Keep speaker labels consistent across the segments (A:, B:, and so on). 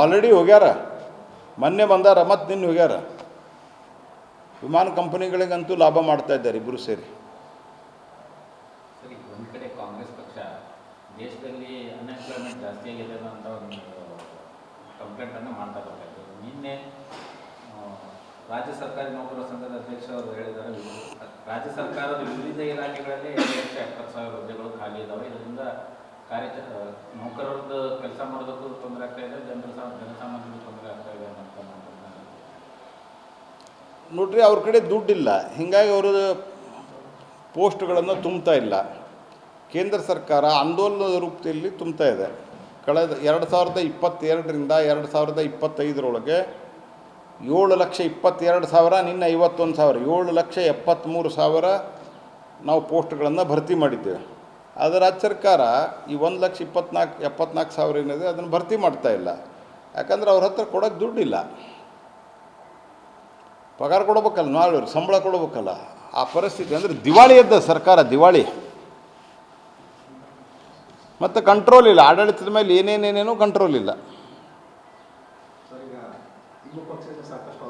A: Already ಹೋಗ್ಯಾರ? ಮೊನ್ನೆ ಬಂದಾರ, ಮತ್ತು ನಿನ್ನೆ ಹೋಗ್ಯಾರ? ವಿಮಾನ ಕಂಪನಿಗಳಿಗಂತೂ ಲಾಭ ಮಾಡ್ತಾ ಇದ್ದಾರೆ ಇಬ್ಬರು ಸೇರಿ.
B: ದೇಶದಲ್ಲಿ ಅನ್ಎಂಪ್ಲಾಯ್ಮೆಂಟ್ ಜಾಸ್ತಿ ಆಗಿದೆ ಅಂತ ಒಂದು ಕಂಪ್ಲೇಂಟನ್ನು ಮಾಡ್ತಾ ಬರ್ತಾ ಇದ್ದಾರೆ. ನಿನ್ನೆ ರಾಜ್ಯ ಸರ್ಕಾರಿ ನೌಕರರ ಸಂಘದ ಅಧ್ಯಕ್ಷ ಅವರು ಹೇಳಿದ್ದಾರೆ, ರಾಜ್ಯ ಸರ್ಕಾರದ ವಿವಿಧ ಇಲಾಖೆಗಳಲ್ಲಿ ಎರಡು ಲಕ್ಷ ಸಾವಿರ ಹುದ್ದೆಗಳು ಖಾಲಿ ಇದ್ದಾವೆ ಇದರಿಂದ ಕಾರ್ಯ ಮಾಡೋದಕ್ಕೂ ತೊಂದರೆ ಇದೆ, ಜನರ ಜನಸಾಮಾನ್ಯರಿಗೆ ತೊಂದರೆ ಆಗ್ತಾ ಇದೆ
A: ನೋಡ್ರಿ, ಅವ್ರ ಕಡೆ ದುಡ್ಡಿಲ್ಲ. ಹೀಗಾಗಿ ಅವರು ಪೋಸ್ಟ್ಗಳನ್ನು ತುಂಬ್ತಾ ಇಲ್ಲ. ಕೇಂದ್ರ ಸರ್ಕಾರ ಆಂದೋಲನದ ರೂಪದಲ್ಲಿ ತುಂಬ್ತಾ ಇದೆ. ಕಳೆದ ಎರಡು ಸಾವಿರದ ಇಪ್ಪತ್ತೆರಡರಿಂದ ಎರಡು ಸಾವಿರದ ಇಪ್ಪತ್ತೈದರೊಳಗೆ ಏಳು ಲಕ್ಷ ಇಪ್ಪತ್ತೆರಡು ಸಾವಿರ, ನಿನ್ನ ಐವತ್ತೊಂದು ಸಾವಿರ, ಏಳು ಲಕ್ಷ ಎಪ್ಪತ್ತ್ಮೂರು ಸಾವಿರ ನಾವು ಪೋಸ್ಟ್ಗಳನ್ನು ಭರ್ತಿ ಮಾಡಿದ್ದೇವೆ. ಆದರೆ ರಾಜ್ಯ ಸರ್ಕಾರ ಈ ಒಂದು ಲಕ್ಷ ಇಪ್ಪತ್ನಾಲ್ಕು ಎಪ್ಪತ್ನಾಲ್ಕು ಸಾವಿರ ಏನಿದೆ, ಅದನ್ನು ಭರ್ತಿ ಮಾಡ್ತಾ ಇಲ್ಲ. ಯಾಕಂದ್ರೆ ಅವ್ರ ಹತ್ರ ಕೊಡೋಕ್ಕೆ ದುಡ್ಡಿಲ್ಲ. ಪಗಾರ ಕೊಡ್ಬೇಕಲ್ಲ ನಾಳೆ ಸಂಬಳ ಕೊಡ್ಬೇಕಲ್ಲ. ಆ ಪರಿಸ್ಥಿತಿ ಅಂದರೆ ದಿವಾಳಿ ಎದ್ದ ಸರ್ಕಾರ, ದಿವಾಳಿ. ಮತ್ತು ಕಂಟ್ರೋಲ್ ಇಲ್ಲ. ಆಡಳಿತದ ಮೇಲೆ ಏನೇನೇನೇನೂ ಕಂಟ್ರೋಲ್ ಇಲ್ಲ.
C: ಸಾಕಷ್ಟು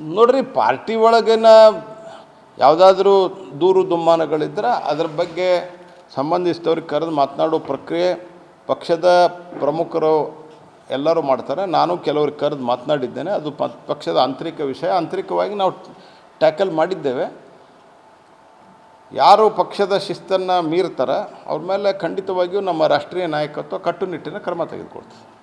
A: ನೋಡ್ರಿ, ಪಾರ್ಟಿ ಒಳಗಿನ ಯಾವುದಾದ್ರೂ ದೂರು ದುಮ್ಮಾನಗಳಿದ್ರೆ ಅದ್ರ ಬಗ್ಗೆ ಸಂಬಂಧಿಸಿದವ್ರಿಗೆ ಕರೆದು ಮಾತನಾಡೋ ಪ್ರಕ್ರಿಯೆ ಪಕ್ಷದ ಪ್ರಮುಖರು ಎಲ್ಲರೂ ಮಾಡ್ತಾರೆ. ನಾನು ಕೆಲವ್ರಿಗೆ ಕರೆದು ಮಾತನಾಡಿದ್ದೇನೆ. ಅದು ಪಕ್ಷದ ಆಂತರಿಕ ವಿಷಯ. ಆಂತರಿಕವಾಗಿ ನಾವು ಟ್ಯಾಕಲ್ ಮಾಡಿದ್ದೇವೆ. ಯಾರು ಪಕ್ಷದ ಶಿಸ್ತನ್ನು ಮೀರ್ತಾರೆ. ಅವ್ರ ಮೇಲೆ ಖಂಡಿತವಾಗಿಯೂ ನಮ್ಮ ರಾಷ್ಟ್ರೀಯ ನಾಯಕತ್ವ ಕಟ್ಟುನಿಟ್ಟಿನ ಕ್ರಮ ತೆಗೆದುಕೊಳ್ತದೆ.